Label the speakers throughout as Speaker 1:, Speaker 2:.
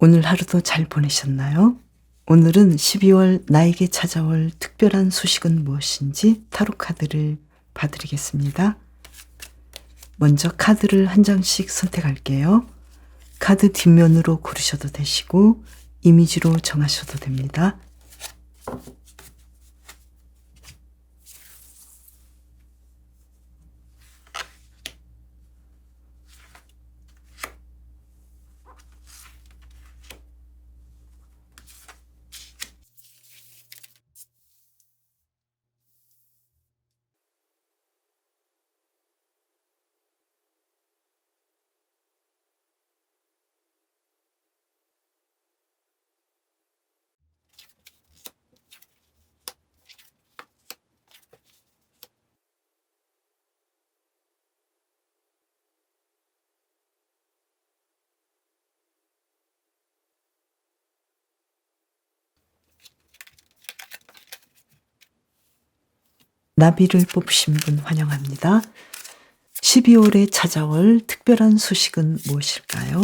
Speaker 1: 오늘 하루도 잘 보내셨나요? 오늘은 12월 나에게 찾아올 특별한 소식은 무엇인지 타로 카드를 봐드리겠습니다. 먼저 카드를 한 장씩 선택할게요. 카드 뒷면으로 고르셔도 되시고 이미지로 정하셔도 됩니다. 나비를 뽑으신 분 환영합니다. 12월에 찾아올 특별한 소식은 무엇일까요?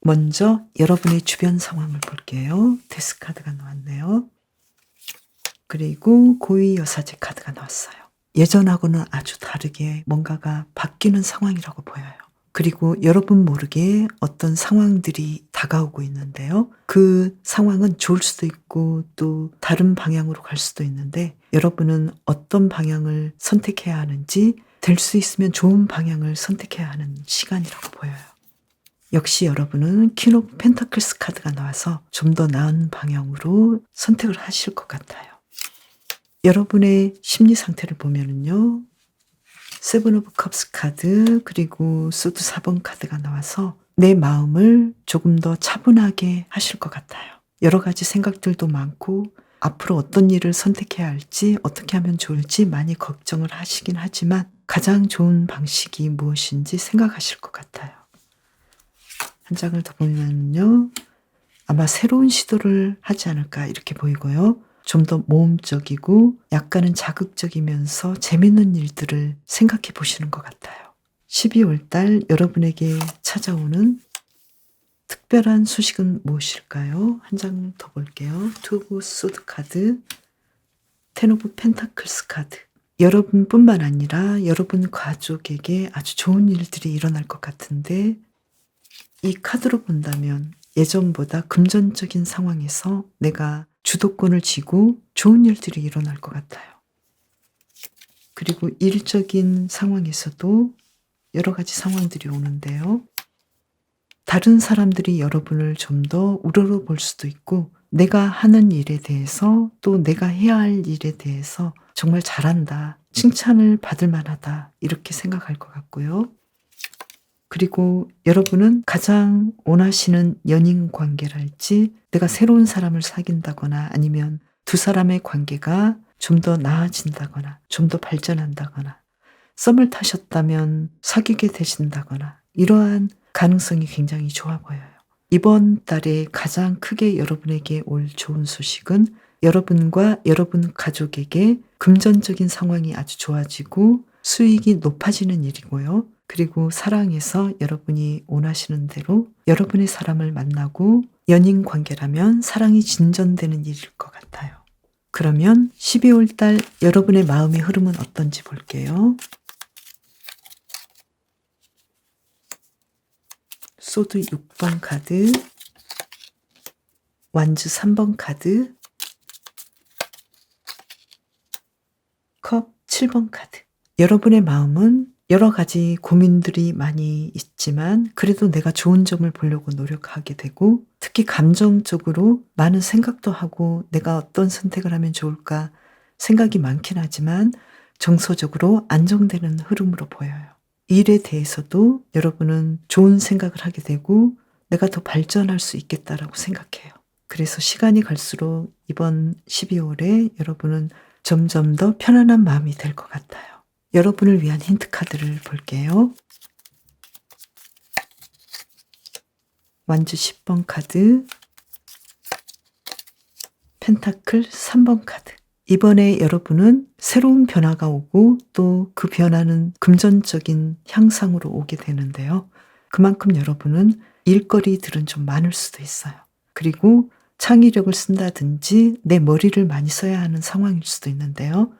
Speaker 1: 먼저 여러분의 주변 상황을 볼게요. 데스 카드가 나왔네요. 그리고 고위 여사제 카드가 나왔어요. 예전하고는 아주 다르게 뭔가가 바뀌는 상황이라고 보여요. 그리고 여러분 모르게 어떤 상황들이 다가오고 있는데요. 그 상황은 좋을 수도 있고 또 다른 방향으로 갈 수도 있는데 여러분은 어떤 방향을 선택해야 하는지 될 수 있으면 좋은 방향을 선택해야 하는 시간이라고 보여요. 역시 여러분은 키노 펜타클스 카드가 나와서 좀 더 나은 방향으로 선택을 하실 것 같아요. 여러분의 심리 상태를 보면은요. 세븐 오브 컵스 카드 그리고 소드 4번 카드가 나와서 내 마음을 조금 더 차분하게 하실 것 같아요. 여러 가지 생각들도 많고 앞으로 어떤 일을 선택해야 할지 어떻게 하면 좋을지 많이 걱정을 하시긴 하지만 가장 좋은 방식이 무엇인지 생각하실 것 같아요. 한 장을 더 보면요. 아마 새로운 시도를 하지 않을까 이렇게 보이고요. 좀 더 모험적이고 약간은 자극적이면서 재밌는 일들을 생각해 보시는 것 같아요. 12월 달 여러분에게 찾아오는 특별한 소식은 무엇일까요? 한 장 더 볼게요. 투브 소드 카드, 텐 오브 펜타클스 카드. 여러분뿐만 아니라 여러분 가족에게 아주 좋은 일들이 일어날 것 같은데 이 카드로 본다면 예전보다 금전적인 상황에서 내가 주도권을 쥐고 좋은 일들이 일어날 것 같아요. 그리고 일적인 상황에서도 여러 가지 상황들이 오는데요. 다른 사람들이 여러분을 좀 더 우러러 볼 수도 있고, 내가 하는 일에 대해서 또 내가 해야 할 일에 대해서 정말 잘한다, 칭찬을 받을 만하다, 이렇게 생각할 것 같고요. 그리고 여러분은 가장 원하시는 연인 관계랄지 내가 새로운 사람을 사귄다거나 아니면 두 사람의 관계가 좀 더 나아진다거나 좀 더 발전한다거나 썸을 타셨다면 사귀게 되신다거나 이러한 가능성이 굉장히 좋아 보여요. 이번 달에 가장 크게 여러분에게 올 좋은 소식은 여러분과 여러분 가족에게 금전적인 상황이 아주 좋아지고 수익이 높아지는 일이고요. 그리고 사랑에서 여러분이 원하시는 대로 여러분의 사람을 만나고 연인 관계라면 사랑이 진전되는 일일 것 같아요. 그러면 12월 달 여러분의 마음의 흐름은 어떤지 볼게요. 소드 6번 카드, 완즈 3번 카드, 컵 7번 카드. 여러분의 마음은 여러 가지 고민들이 많이 있지만 그래도 내가 좋은 점을 보려고 노력하게 되고 특히 감정적으로 많은 생각도 하고 내가 어떤 선택을 하면 좋을까 생각이 많긴 하지만 정서적으로 안정되는 흐름으로 보여요. 일에 대해서도 여러분은 좋은 생각을 하게 되고 내가 더 발전할 수 있겠다라고 생각해요. 그래서 시간이 갈수록 이번 12월에 여러분은 점점 더 편안한 마음이 될 것 같아요. 여러분을 위한 힌트 카드를 볼게요. 완주 10번 카드, 펜타클 3번 카드. 이번에 여러분은 새로운 변화가 오고 또 그 변화는 금전적인 향상으로 오게 되는데요. 그만큼 여러분은 일거리들은 좀 많을 수도 있어요. 그리고 창의력을 쓴다든지 내 머리를 많이 써야 하는 상황일 수도 있는데요.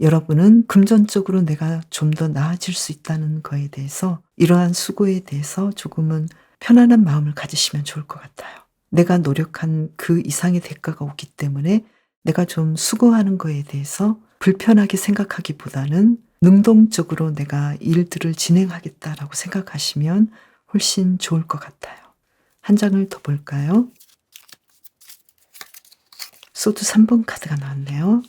Speaker 1: 여러분은 금전적으로 내가 좀 더 나아질 수 있다는 거에 대해서 이러한 수고에 대해서 조금은 편안한 마음을 가지시면 좋을 것 같아요. 내가 노력한 그 이상의 대가가 오기 때문에 내가 좀 수고하는 거에 대해서 불편하게 생각하기보다는 능동적으로 내가 일들을 진행하겠다라고 생각하시면 훨씬 좋을 것 같아요. 한 장을 더 볼까요? 소드 3번 카드가 나왔네요.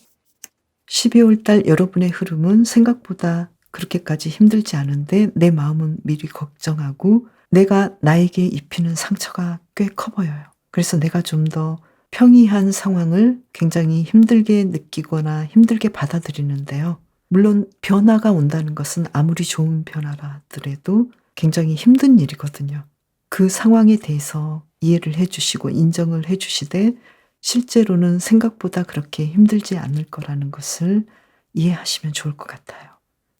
Speaker 1: 12월 달 여러분의 흐름은 생각보다 그렇게까지 힘들지 않은데 내 마음은 미리 걱정하고 내가 나에게 입히는 상처가 꽤 커 보여요. 그래서 내가 좀 더 평이한 상황을 굉장히 힘들게 느끼거나 힘들게 받아들이는데요. 물론 변화가 온다는 것은 아무리 좋은 변화라 하더라도 굉장히 힘든 일이거든요. 그 상황에 대해서 이해를 해주시고 인정을 해주시되 실제로는 생각보다 그렇게 힘들지 않을 거라는 것을 이해하시면 좋을 것 같아요.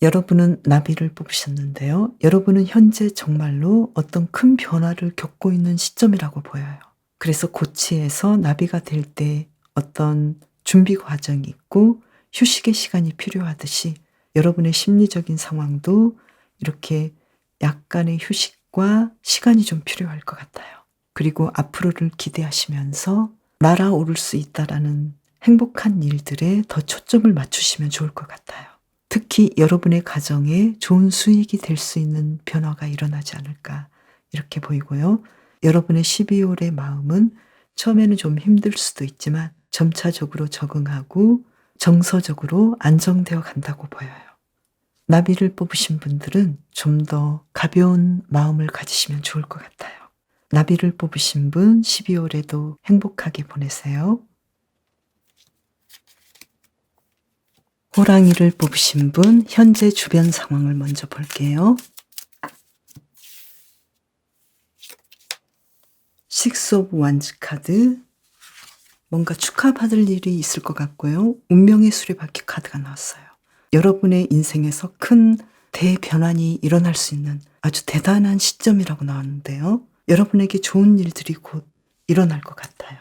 Speaker 1: 여러분은 나비를 뽑으셨는데요. 여러분은 현재 정말로 어떤 큰 변화를 겪고 있는 시점이라고 보여요. 그래서 고치에서 나비가 될 때 어떤 준비 과정이 있고 휴식의 시간이 필요하듯이 여러분의 심리적인 상황도 이렇게 약간의 휴식과 시간이 좀 필요할 것 같아요. 그리고 앞으로를 기대하시면서 날아오를 수 있다라는 행복한 일들에 더 초점을 맞추시면 좋을 것 같아요. 특히 여러분의 가정에 좋은 수익이 될 수 있는 변화가 일어나지 않을까 이렇게 보이고요. 여러분의 12월의 마음은 처음에는 좀 힘들 수도 있지만 점차적으로 적응하고 정서적으로 안정되어 간다고 보여요. 나비를 뽑으신 분들은 좀 더 가벼운 마음을 가지시면 좋을 것 같아요. 나비를 뽑으신 분 12월에도 행복하게 보내세요. 호랑이를 뽑으신 분 현재 주변 상황을 먼저 볼게요. 식스 오브 완즈 카드 뭔가 축하받을 일이 있을 것 같고요. 운명의 수레바퀴 카드가 나왔어요. 여러분의 인생에서 큰 대변환이 일어날 수 있는 아주 대단한 시점이라고 나왔는데요. 여러분에게 좋은 일들이 곧 일어날 것 같아요.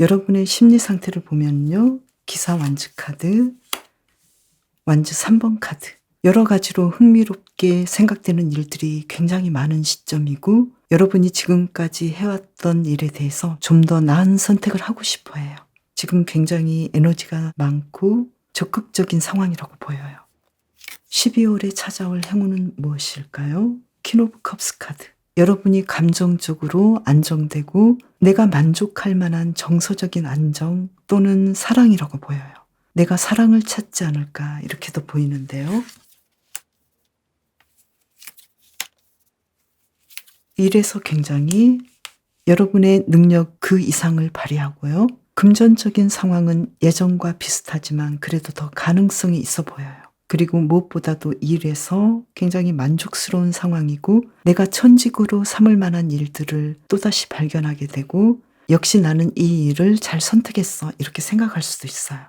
Speaker 1: 여러분의 심리 상태를 보면요. 기사 완즈 카드, 완즈 3번 카드. 여러 가지로 흥미롭게 생각되는 일들이 굉장히 많은 시점이고 여러분이 지금까지 해왔던 일에 대해서 좀 더 나은 선택을 하고 싶어 해요. 지금 굉장히 에너지가 많고 적극적인 상황이라고 보여요. 12월에 찾아올 행운은 무엇일까요? 퀸 오브 컵스 카드. 여러분이 감정적으로 안정되고 내가 만족할 만한 정서적인 안정 또는 사랑이라고 보여요. 내가 사랑을 찾지 않을까 이렇게도 보이는데요. 일에서 굉장히 여러분의 능력 그 이상을 발휘하고요. 금전적인 상황은 예전과 비슷하지만 그래도 더 가능성이 있어 보여요. 그리고 무엇보다도 일에서 굉장히 만족스러운 상황이고 내가 천직으로 삼을 만한 일들을 또다시 발견하게 되고 역시 나는 이 일을 잘 선택했어 이렇게 생각할 수도 있어요.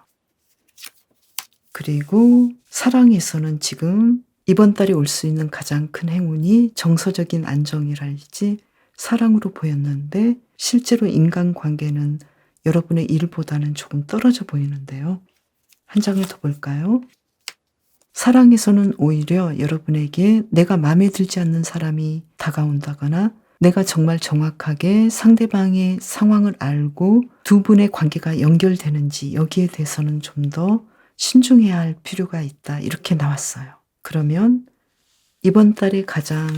Speaker 1: 그리고 사랑에서는 지금 이번 달에 올 수 있는 가장 큰 행운이 정서적인 안정이랄지 사랑으로 보였는데 실제로 인간 관계는 여러분의 일보다는 조금 떨어져 보이는데요. 한 장을 더 볼까요? 사랑에서는 오히려 여러분에게 내가 마음에 들지 않는 사람이 다가온다거나 내가 정말 정확하게 상대방의 상황을 알고 두 분의 관계가 연결되는지 여기에 대해서는 좀 더 신중해야 할 필요가 있다. 이렇게 나왔어요. 그러면 이번 달에 가장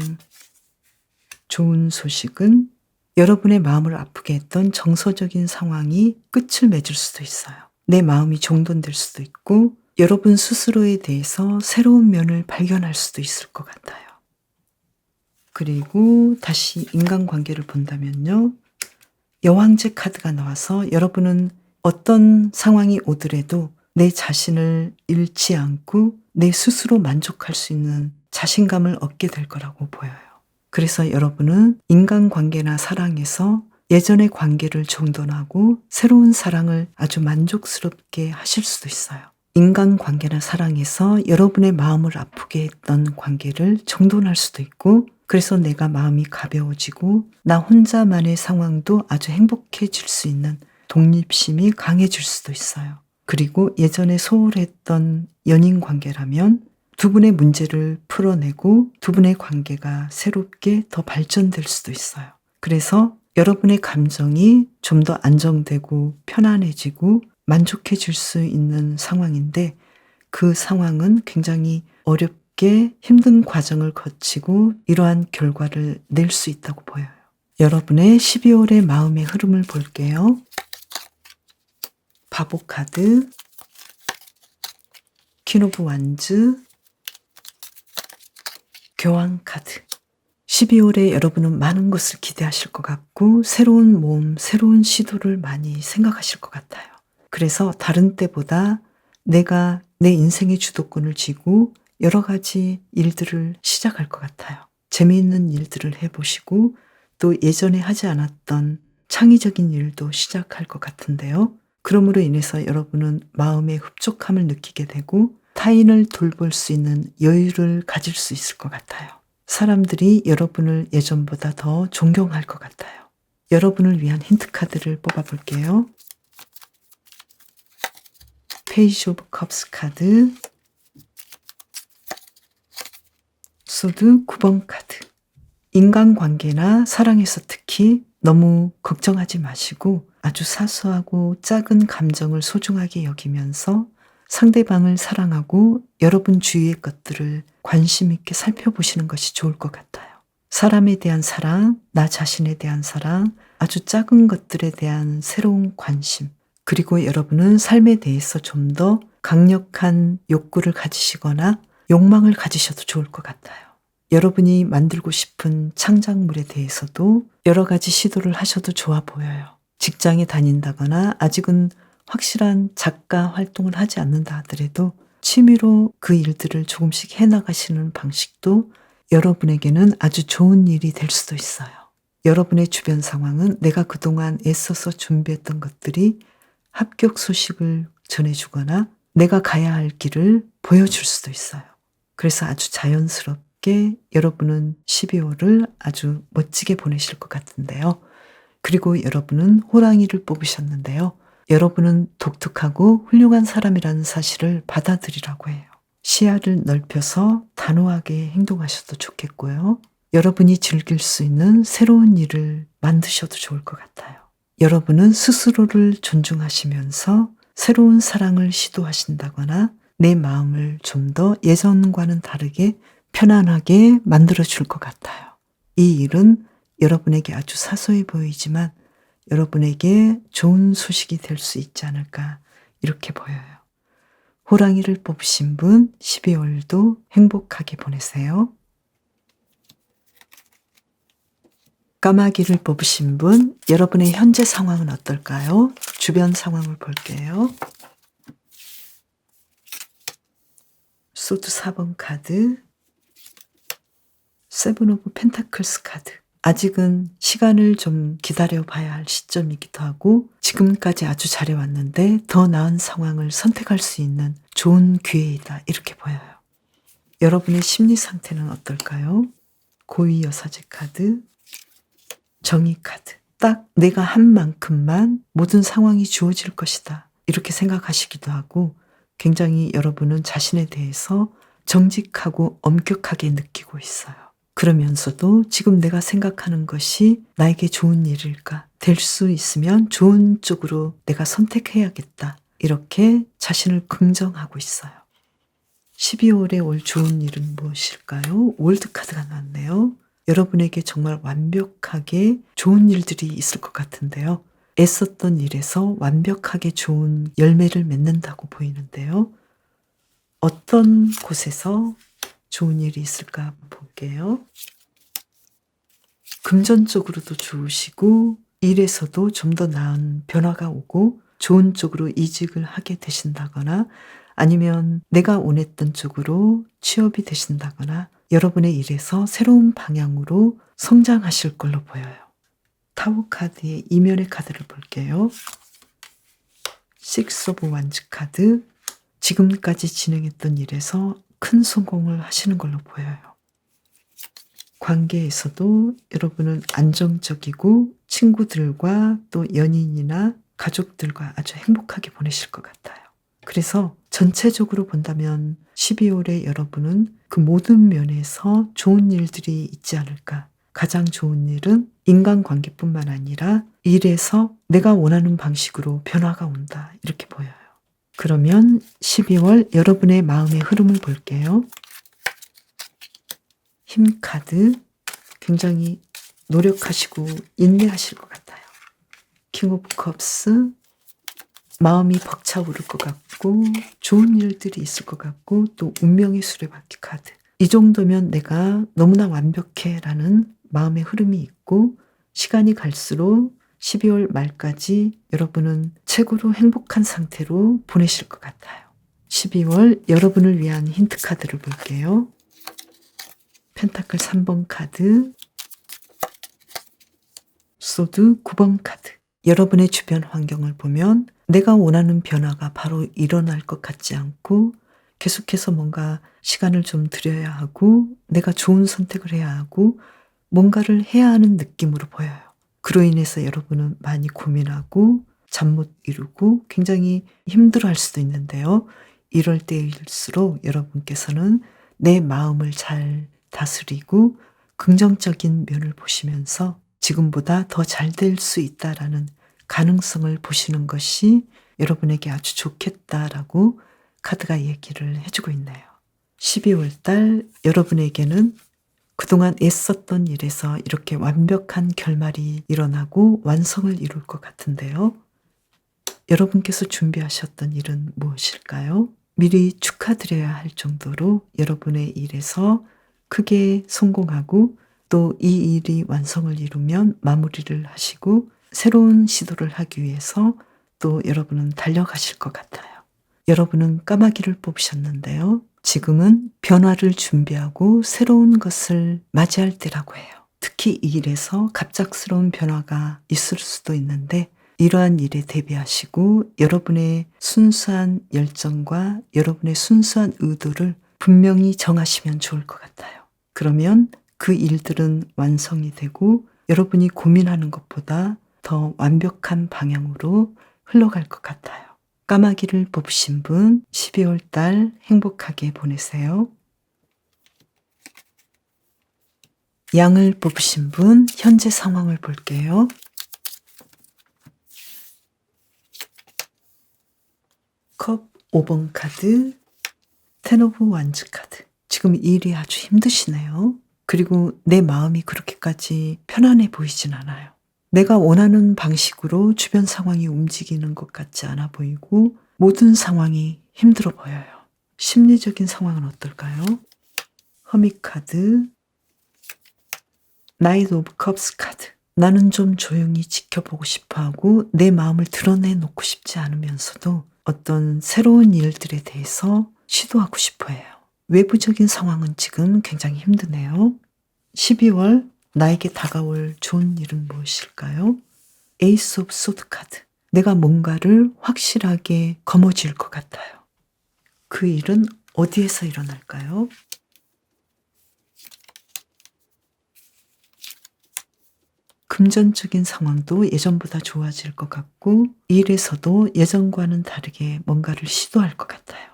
Speaker 1: 좋은 소식은 여러분의 마음을 아프게 했던 정서적인 상황이 끝을 맺을 수도 있어요. 내 마음이 정돈될 수도 있고 여러분 스스로에 대해서 새로운 면을 발견할 수도 있을 것 같아요. 그리고 다시 인간관계를 본다면요. 여왕제 카드가 나와서 여러분은 어떤 상황이 오더라도 내 자신을 잃지 않고 내 스스로 만족할 수 있는 자신감을 얻게 될 거라고 보여요. 그래서 여러분은 인간관계나 사랑에서 예전의 관계를 정돈하고 새로운 사랑을 아주 만족스럽게 하실 수도 있어요. 인간관계나 사랑에서 여러분의 마음을 아프게 했던 관계를 정돈할 수도 있고 그래서 내가 마음이 가벼워지고 나 혼자만의 상황도 아주 행복해질 수 있는 독립심이 강해질 수도 있어요. 그리고 예전에 소홀했던 연인 관계라면 두 분의 문제를 풀어내고 두 분의 관계가 새롭게 더 발전될 수도 있어요. 그래서 여러분의 감정이 좀 더 안정되고 편안해지고 만족해질 수 있는 상황인데 그 상황은 굉장히 어렵게 힘든 과정을 거치고 이러한 결과를 낼 수 있다고 보여요. 여러분의 12월의 마음의 흐름을 볼게요. 바보 카드, 키노브 완즈, 교황 카드. 12월에 여러분은 많은 것을 기대하실 것 같고 새로운 모험, 새로운 시도를 많이 생각하실 것 같아요. 그래서 다른 때보다 내가 내 인생의 주도권을 쥐고 여러 가지 일들을 시작할 것 같아요. 재미있는 일들을 해보시고 또 예전에 하지 않았던 창의적인 일도 시작할 것 같은데요. 그러므로 인해서 여러분은 마음의 흡족함을 느끼게 되고 타인을 돌볼 수 있는 여유를 가질 수 있을 것 같아요. 사람들이 여러분을 예전보다 더 존경할 것 같아요. 여러분을 위한 힌트 카드를 뽑아볼게요. 페이지 오브 컵스 카드, 소드 9번 카드. 인간관계나 사랑에서 특히 너무 걱정하지 마시고 아주 사소하고 작은 감정을 소중하게 여기면서 상대방을 사랑하고 여러분 주위의 것들을 관심 있게 살펴보시는 것이 좋을 것 같아요. 사람에 대한 사랑, 나 자신에 대한 사랑, 아주 작은 것들에 대한 새로운 관심, 그리고 여러분은 삶에 대해서 좀 더 강력한 욕구를 가지시거나 욕망을 가지셔도 좋을 것 같아요. 여러분이 만들고 싶은 창작물에 대해서도 여러 가지 시도를 하셔도 좋아 보여요. 직장에 다닌다거나 아직은 확실한 작가 활동을 하지 않는다 하더라도 취미로 그 일들을 조금씩 해나가시는 방식도 여러분에게는 아주 좋은 일이 될 수도 있어요. 여러분의 주변 상황은 내가 그동안 애써서 준비했던 것들이 합격 소식을 전해주거나 내가 가야 할 길을 보여줄 수도 있어요. 그래서 아주 자연스럽게 여러분은 12월을 아주 멋지게 보내실 것 같은데요. 그리고 여러분은 호랑이를 뽑으셨는데요. 여러분은 독특하고 훌륭한 사람이라는 사실을 받아들이라고 해요. 시야를 넓혀서 단호하게 행동하셔도 좋겠고요. 여러분이 즐길 수 있는 새로운 일을 만드셔도 좋을 것 같아요. 여러분은 스스로를 존중하시면서 새로운 사랑을 시도하신다거나 내 마음을 좀 더 예전과는 다르게 편안하게 만들어 줄 것 같아요. 이 일은 여러분에게 아주 사소해 보이지만 여러분에게 좋은 소식이 될 수 있지 않을까 이렇게 보여요. 호랑이를 뽑으신 분 12월도 행복하게 보내세요. 까마귀를 뽑으신 분 여러분의 현재 상황은 어떨까요? 주변 상황을 볼게요. 소드 4번 카드 세븐 오브 펜타클스 카드 아직은 시간을 좀 기다려 봐야 할 시점이기도 하고 지금까지 아주 잘해왔는데 더 나은 상황을 선택할 수 있는 좋은 기회이다 이렇게 보여요. 여러분의 심리 상태는 어떨까요? 고위 여사제 카드, 정의 카드. 딱 내가 한 만큼만 모든 상황이 주어질 것이다. 이렇게 생각하시기도 하고 굉장히 여러분은 자신에 대해서 정직하고 엄격하게 느끼고 있어요. 그러면서도 지금 내가 생각하는 것이 나에게 좋은 일일까? 될 수 있으면 좋은 쪽으로 내가 선택해야겠다. 이렇게 자신을 긍정하고 있어요. 12월에 올 좋은 일은 무엇일까요? 월드카드가 나왔네요. 여러분에게 정말 완벽하게 좋은 일들이 있을 것 같은데요. 애썼던 일에서 완벽하게 좋은 열매를 맺는다고 보이는데요. 어떤 곳에서 좋은 일이 있을까 볼게요. 금전적으로도 좋으시고 일에서도 좀 더 나은 변화가 오고 좋은 쪽으로 이직을 하게 되신다거나 아니면 내가 원했던 쪽으로 취업이 되신다거나 여러분의 일에서 새로운 방향으로 성장하실 걸로 보여요. 타워 카드의 이면의 카드를 볼게요. 식스 오브 완즈 카드. 지금까지 진행했던 일에서 큰 성공을 하시는 걸로 보여요. 관계에서도 여러분은 안정적이고 친구들과 또 연인이나 가족들과 아주 행복하게 보내실 것 같아요. 그래서 전체적으로 본다면 12월에 여러분은 그 모든 면에서 좋은 일들이 있지 않을까. 가장 좋은 일은 인간관계뿐만 아니라 일에서 내가 원하는 방식으로 변화가 온다. 이렇게 보여요. 그러면 12월 여러분의 마음의 흐름을 볼게요. 힘 카드 굉장히 노력하시고 인내하실 것 같아요. 킹 오브 컵스 마음이 벅차오를 것 같고 좋은 일들이 있을 것 같고 또 운명의 수레바퀴 카드 이 정도면 내가 너무나 완벽해라는 마음의 흐름이 있고 시간이 갈수록 12월 말까지 여러분은 최고로 행복한 상태로 보내실 것 같아요. 12월 여러분을 위한 힌트 카드를 볼게요. 펜타클 3번 카드, 소드 9번 카드. 여러분의 주변 환경을 보면 내가 원하는 변화가 바로 일어날 것 같지 않고 계속해서 뭔가 시간을 좀 들여야 하고 내가 좋은 선택을 해야 하고 뭔가를 해야 하는 느낌으로 보여요. 그로 인해서 여러분은 많이 고민하고 잠 못 이루고 굉장히 힘들어 할 수도 있는데요. 이럴 때일수록 여러분께서는 내 마음을 잘 다스리고 긍정적인 면을 보시면서 지금보다 더 잘 될 수 있다라는 가능성을 보시는 것이 여러분에게 아주 좋겠다라고 카드가 얘기를 해주고 있네요. 12월 달 여러분에게는 그동안 애썼던 일에서 이렇게 완벽한 결말이 일어나고 완성을 이룰 것 같은데요. 여러분께서 준비하셨던 일은 무엇일까요? 미리 축하드려야 할 정도로 여러분의 일에서 크게 성공하고 또 이 일이 완성을 이루면 마무리를 하시고 새로운 시도를 하기 위해서 또 여러분은 달려가실 것 같아요. 여러분은 까마귀를 뽑으셨는데요. 지금은 변화를 준비하고 새로운 것을 맞이할 때라고 해요. 특히 이 일에서 갑작스러운 변화가 있을 수도 있는데 이러한 일에 대비하시고 여러분의 순수한 열정과 여러분의 순수한 의도를 분명히 정하시면 좋을 것 같아요. 그러면 그 일들은 완성이 되고 여러분이 고민하는 것보다 더 완벽한 방향으로 흘러갈 것 같아요. 까마귀를 뽑으신 분 12월 달 행복하게 보내세요. 양을 뽑으신 분 현재 상황을 볼게요. 컵 5번 카드, 텐 오브 완즈 카드. 지금 일이 아주 힘드시네요. 그리고 내 마음이 그렇게까지 편안해 보이진 않아요. 내가 원하는 방식으로 주변 상황이 움직이는 것 같지 않아 보이고 모든 상황이 힘들어 보여요. 심리적인 상황은 어떨까요? 허미 카드, 나이트 오브 컵스 카드. 나는 좀 조용히 지켜보고 싶어 하고 내 마음을 드러내 놓고 싶지 않으면서도 어떤 새로운 일들에 대해서 시도하고 싶어 해요. 외부적인 상황은 지금 굉장히 힘드네요. 12월 나에게 다가올 좋은 일은 무엇일까요? 에이스 오브 소드 카드. 내가 뭔가를 확실하게 거머쥘 것 같아요. 그 일은 어디에서 일어날까요? 금전적인 상황도 예전보다 좋아질 것 같고 일에서도 예전과는 다르게 뭔가를 시도할 것 같아요.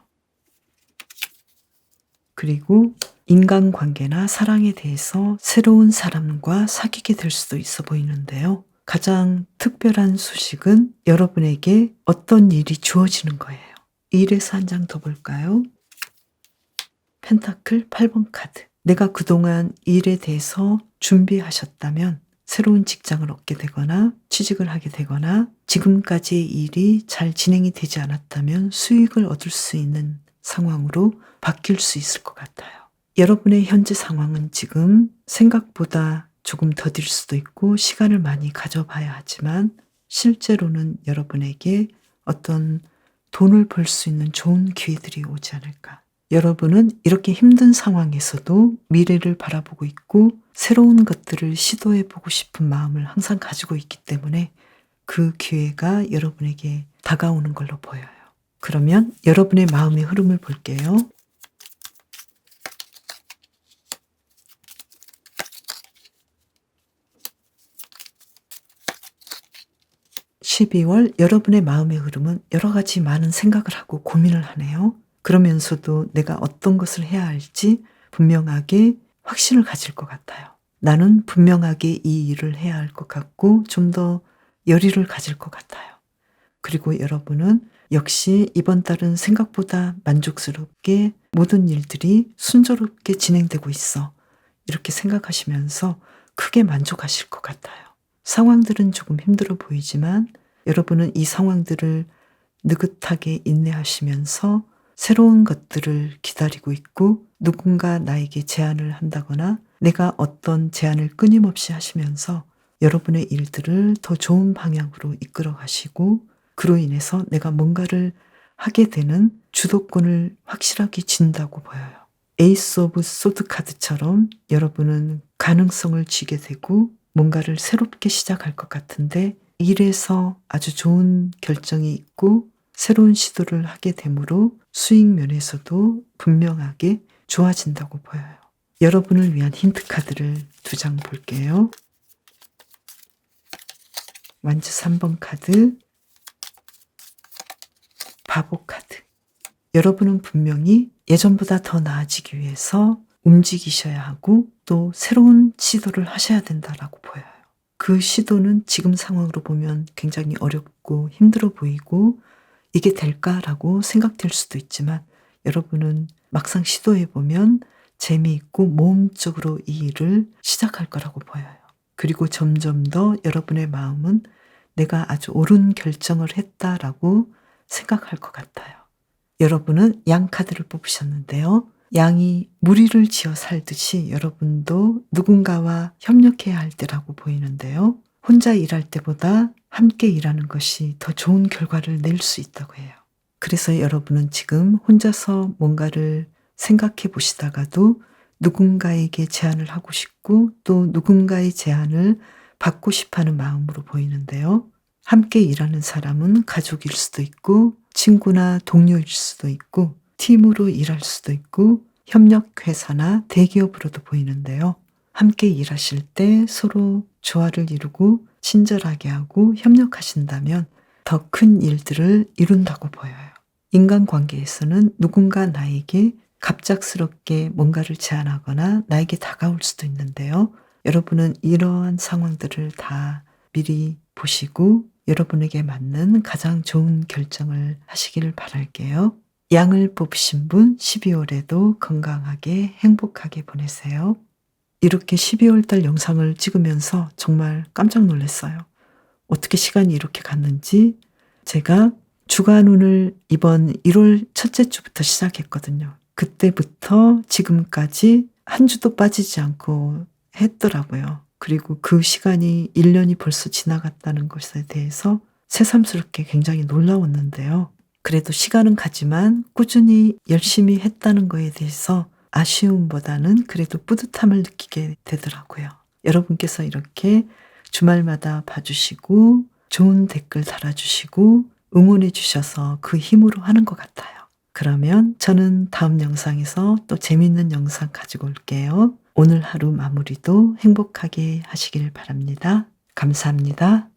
Speaker 1: 그리고 인간관계나 사랑에 대해서 새로운 사람과 사귀게 될 수도 있어 보이는데요. 가장 특별한 소식은 여러분에게 어떤 일이 주어지는 거예요. 일에서 한 장 더 볼까요? 펜타클 8번 카드. 내가 그동안 일에 대해서 준비하셨다면 새로운 직장을 얻게 되거나 취직을 하게 되거나 지금까지의 일이 잘 진행이 되지 않았다면 수익을 얻을 수 있는 상황으로 바뀔 수 있을 것 같아요. 여러분의 현재 상황은 지금 생각보다 조금 더딜 수도 있고 시간을 많이 가져봐야 하지만 실제로는 여러분에게 어떤 돈을 벌 수 있는 좋은 기회들이 오지 않을까. 여러분은 이렇게 힘든 상황에서도 미래를 바라보고 있고 새로운 것들을 시도해 보고 싶은 마음을 항상 가지고 있기 때문에 그 기회가 여러분에게 다가오는 걸로 보여요. 그러면 여러분의 마음의 흐름을 볼게요. 12월 여러분의 마음의 흐름은 여러 가지 많은 생각을 하고 고민을 하네요. 그러면서도 내가 어떤 것을 해야 할지 분명하게 확신을 가질 것 같아요. 나는 분명하게 이 일을 해야 할 것 같고 좀 더 열의를 가질 것 같아요. 그리고 여러분은 역시 이번 달은 생각보다 만족스럽게 모든 일들이 순조롭게 진행되고 있어. 이렇게 생각하시면서 크게 만족하실 것 같아요. 상황들은 조금 힘들어 보이지만 여러분은 이 상황들을 느긋하게 인내하시면서 새로운 것들을 기다리고 있고 누군가 나에게 제안을 한다거나 내가 어떤 제안을 끊임없이 하시면서 여러분의 일들을 더 좋은 방향으로 이끌어 가시고 그로 인해서 내가 뭔가를 하게 되는 주도권을 확실하게 진다고 보여요. 에이스 오브 소드 카드처럼 여러분은 가능성을 쥐게 되고 뭔가를 새롭게 시작할 것 같은데 일에서 아주 좋은 결정이 있고 새로운 시도를 하게 되므로 수익 면에서도 분명하게 좋아진다고 보여요. 여러분을 위한 힌트 카드를 두 장 볼게요. 완주 3번 카드, 바보 카드. 여러분은 분명히 예전보다 더 나아지기 위해서 움직이셔야 하고 또 새로운 시도를 하셔야 된다라고 보여요. 그 시도는 지금 상황으로 보면 굉장히 어렵고 힘들어 보이고 이게 될까라고 생각될 수도 있지만 여러분은 막상 시도해 보면 재미있고 모험적으로 이 일을 시작할 거라고 보여요. 그리고 점점 더 여러분의 마음은 내가 아주 옳은 결정을 했다라고 생각할 것 같아요. 여러분은 양 카드를 뽑으셨는데요. 양이 무리를 지어 살듯이 여러분도 누군가와 협력해야 할 때라고 보이는데요. 혼자 일할 때보다 함께 일하는 것이 더 좋은 결과를 낼 수 있다고 해요. 그래서 여러분은 지금 혼자서 뭔가를 생각해 보시다가도 누군가에게 제안을 하고 싶고 또 누군가의 제안을 받고 싶어 하는 마음으로 보이는데요. 함께 일하는 사람은 가족일 수도 있고 친구나 동료일 수도 있고 팀으로 일할 수도 있고 협력회사나 대기업으로도 보이는데요. 함께 일하실 때 서로 조화를 이루고 친절하게 하고 협력하신다면 더 큰 일들을 이룬다고 보여요. 인간관계에서는 누군가 나에게 갑작스럽게 뭔가를 제안하거나 나에게 다가올 수도 있는데요. 여러분은 이러한 상황들을 다 미리 보시고 여러분에게 맞는 가장 좋은 결정을 하시기를 바랄게요. 양을 뽑으신 분 12월에도 건강하게 행복하게 보내세요. 이렇게 12월 달 영상을 찍으면서 정말 깜짝 놀랐어요. 어떻게 시간이 이렇게 갔는지 제가 주간운을 이번 1월 첫째 주부터 시작했거든요. 그때부터 지금까지 한 주도 빠지지 않고 했더라고요. 그리고 그 시간이 1년이 벌써 지나갔다는 것에 대해서 새삼스럽게 굉장히 놀라웠는데요. 그래도 시간은 가지만 꾸준히 열심히 했다는 거에 대해서 아쉬움보다는 그래도 뿌듯함을 느끼게 되더라고요. 여러분께서 이렇게 주말마다 봐주시고 좋은 댓글 달아주시고 응원해 주셔서 그 힘으로 하는 것 같아요. 그러면 저는 다음 영상에서 또 재밌는 영상 가지고 올게요. 오늘 하루 마무리도 행복하게 하시길 바랍니다. 감사합니다.